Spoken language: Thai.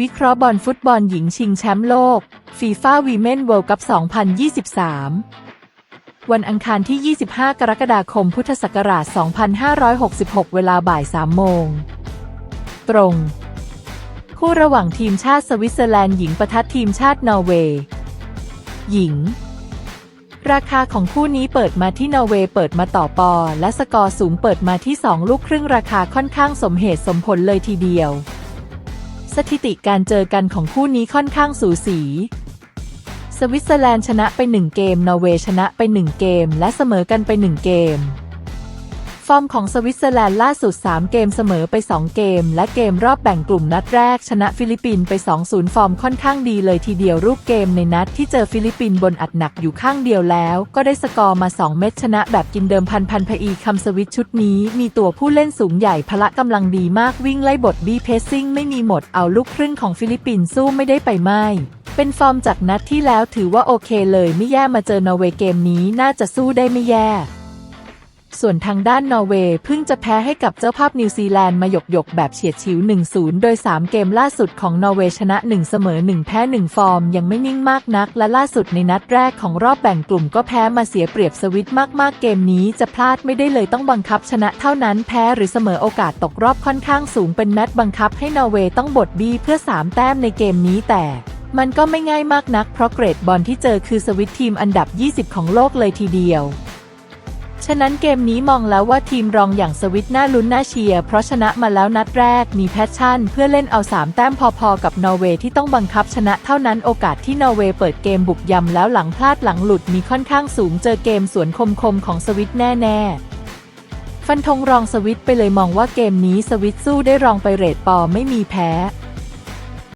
วิเคราะห์บอลฟุตบอลหญิงชิงแชมป์โลกฟีฟ่าวีเมนเวิลด์คัพ 2023 วันอังคารที่ 25 กรกฎาคม พุทธศักราช 2566 เวลาบ่าย 3 โมง ตรง คู่ระหว่างทีมชาติสวิตเซอร์แลนด์หญิงประทะทีมชาตินอร์เวย์ หญิง ราคาของคู่นี้เปิดมาที่นอร์เวย์เปิดมาต่อปอ และสกอร์สูงเปิดมาที่ 2 ลูกครึ่งราคาค่อนข้างสมเหตุสมผลเลยทีเดียว สถิติการเจอกันของคู่นี้ค่อนข้างสูสี สวิตเซอร์แลนด์ชนะไป 1 เกม นอร์เวย์ชนะไป 1 เกม และเสมอกันไป 1 เกม ฟอร์มของสวิตเซอร์แลนด์ล่าสุด 3 เกมเสมอไป 2 เกม และเกมรอบแบ่งกลุ่มนัดแรกชนะฟิลิปปินส์ไป 2-0 ฟอร์มค่อนข้างดีเลยทีเดียวรูปเกมในนัดที่เจอฟิลิปปินส์บนอัดหนักอยู่ข้างเดียวแล้ว ก็ได้สกอร์มา 2 เม็ดชนะแบบกินเดิมพันพันพอีคำสวิตชุดนี้ มีตัวผู้เล่นสูงใหญ่พละกำลังดีมากวิ่งไล่บทบีเพสซิ่งไม่มีหมดเอาลูกครึ่งของฟิลิปปินส์สู้ไม่ได้ไปไม่เป็นฟอร์มจากนัดที่แล้วถือว่าโอเคเลยไม่แย่มาเจอนอร์เวย์เกมนี้น่าจะสู้ได้ไม่แย่ ส่วนทางด้านนอร์เวย์เพิ่งจะแพ้ให้กับเจ้าภาพนิวซีแลนด์มาหยกๆแบบเฉียดฉิว 1-0 โดย 3 เกมล่าสุดของนอร์เวย์ชนะ 1 เสมอ 1 แพ้ 1 ฟอร์ม ยังไม่นิ่งมากนัก และล่าสุดในนัดแรกของรอบแบ่งกลุ่มก็แพ้มาเสียเปรียบสวิตมาก ๆ เกมนี้จะพลาดไม่ได้เลยต้องบังคับชนะเท่านั้นแพ้หรือเสมอโอกาสตกรอบค่อนข้างสูงเป็นแมตช์บังคับให้นอร์เวย์ต้องบดบี้เพื่อ 3 แต้มในเกมนี้แต่มันก็ไม่ง่ายมากนักเพราะเกรดบอลที่เจอคือสวิตทีมอันดับ 20 ของโลกเลยทีเดียว ฉะนั้นเกมนี้มองแล้วว่าทีมรองอย่างสวิตน่าลุ้นน่าเชียร์เพราะชนะมาแล้วนัดแรกมีแพชชั่น เพื่อเล่นเอา 3 แต้มพอๆ กับนอร์เวย์ที่ต้องบังคับชนะเท่านั้นโอกาสที่นอร์เวย์เปิดเกมบุกยำแล้วหลังพลาดหลังหลุดมีค่อนข้างสูงเจอเกมสวนคมๆของสวิตแน่ๆฟันธงรองสวิตไปเลยมองว่าเกมนี้สวิตสู้ได้รองไปเรทปอไม่มีแพ้